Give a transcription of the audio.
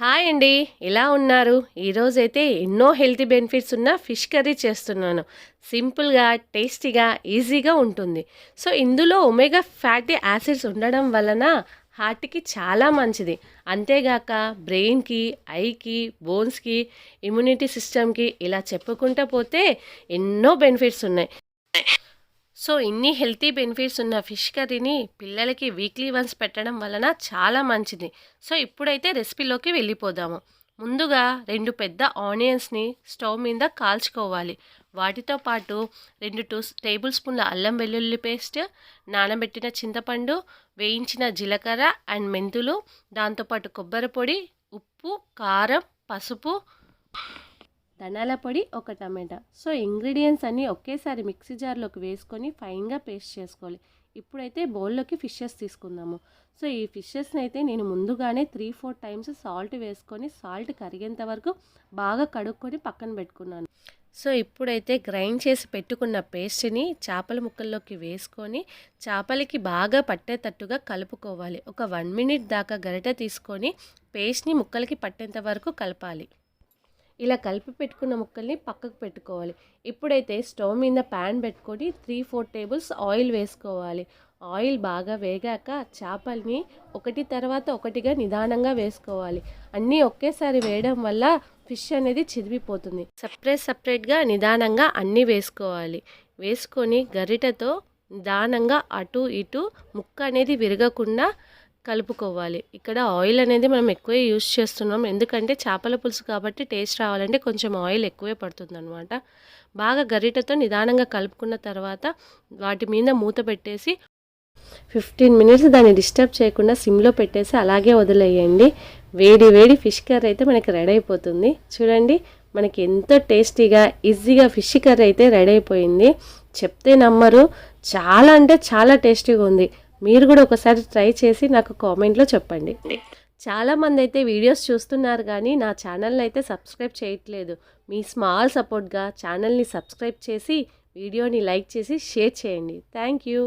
Hi అండి ఎలా ఉన్నారు? ఈరోజైతే ఎన్నో హెల్తీ బెనిఫిట్స్ ఉన్న ఫిష్ కర్రీ చేస్తున్నాను. సింపుల్గా టేస్టీగా ఈజీగా ఉంటుంది. సో ఇందులో ఒమేగా ఫ్యాటీ యాసిడ్స్ ఉండడం వలన హార్ట్కి చాలా మంచిది. అంతేగాక బ్రెయిన్కి ఐకి బోన్స్కి ఇమ్యూనిటీ సిస్టమ్కి ఇలా చెప్పుకుంటూ పోతే ఎన్నో బెనిఫిట్స్ ఉన్నాయి. సో ఇన్ని హెల్తీ బెనిఫిట్స్ ఉన్న ఫిష్ కర్రీని పిల్లలకి వీక్లీ వన్స్ పెట్టడం వలన చాలా మంచిది. సో ఇప్పుడైతే రెసిపీలోకి వెళ్ళిపోదాము. ముందుగా రెండు పెద్ద ఆనియన్స్ని స్టవ్ మీద కాల్చుకోవాలి. వాటితో పాటు రెండు టూ టేబుల్ స్పూన్ల అల్లం వెల్లుల్లి పేస్ట్ నానబెట్టిన చింతపండు వేయించిన జీలకర్ర అండ్ మెంతులు దాంతోపాటు కొబ్బరి పొడి ఉప్పు కారం పసుపు ధనాల పొడి ఒక టమాటా. సో ఇంగ్రీడియంట్స్ అన్నీ ఒకేసారి మిక్సీ జార్లోకి వేసుకొని ఫైన్గా పేస్ట్ చేసుకోవాలి. ఇప్పుడైతే బౌల్లోకి ఫిషెస్ తీసుకుందాము. సో ఈ ఫిషెస్ని అయితే నేను ముందుగానే త్రీ ఫోర్ టైమ్స్ సాల్ట్ వేసుకొని సాల్ట్ కరిగేంత వరకు బాగా కడుక్కొని పక్కన పెట్టుకున్నాను. సో ఇప్పుడైతే గ్రైండ్ చేసి పెట్టుకున్న పేస్ట్ని చేపల ముక్కల్లోకి వేసుకొని చేపలకి బాగా పట్టేటట్టుగా కలుపుకోవాలి. ఒక వన్ మినిట్ దాకా గరిటె తీసుకొని పేస్ట్ని ముక్కలకి పట్టేంత వరకు కలపాలి. ఇలా కలిపి పెట్టుకున్న ముక్కల్ని పక్కకు పెట్టుకోవాలి. ఇప్పుడైతే స్టవ్ మీద ప్యాన్ పెట్టుకొని త్రీ ఫోర్ టేబుల్స్ ఆయిల్ వేసుకోవాలి. ఆయిల్ బాగా వేగాక చేపల్ని ఒకటి తర్వాత ఒకటిగా నిదానంగా వేసుకోవాలి. అన్నీ ఒకేసారి వేయడం వల్ల ఫిష్ అనేది చిరిగిపోతుంది. సపరేట్ సపరేట్గా నిదానంగా అన్నీ వేసుకోవాలి. వేసుకొని గరిటతో నిదానంగా అటు ఇటు ముక్క అనేది విరగకుండా కలుపుకోవాలి. ఇక్కడ ఆయిల్ అనేది మనం ఎక్కువే యూస్ చేస్తున్నాం. ఎందుకంటే చేపల పులుసు కాబట్టి టేస్ట్ రావాలంటే కొంచెం ఆయిల్ ఎక్కువే పడుతుంది అనమాట బాగా గరిటెతో నిదానంగా కలుపుకున్న తర్వాత వాటి మీద మూత పెట్టేసి ఫిఫ్టీన్ మినిట్స్ దాన్ని డిస్టర్బ్ చేయకుండా సిమ్లో పెట్టేసి అలాగే వదిలేయండి. వేడి వేడి ఫిష్ కర్రీ అయితే మనకి రెడీ అయిపోతుంది. చూడండి మనకి ఎంతో టేస్టీగా ఈజీగా ఫిష్ కర్రీ అయితే రెడీ అయిపోయింది. చెప్తే నమ్మరు. చాలా అంటే చాలా టేస్టీగా ఉంది. మీరు కూడా ఒకసారి ట్రై చేసి నాకు కామెంట్లో చెప్పండి. చాలామంది అయితే వీడియోస్ చూస్తున్నారు కానీ నా ఛానల్ని అయితే సబ్స్క్రైబ్ చేయట్లేదు. మీ స్మాల్ సపోర్ట్గా ఛానల్ని సబ్స్క్రైబ్ చేసి వీడియోని లైక్ చేసి షేర్ చేయండి. Thank you.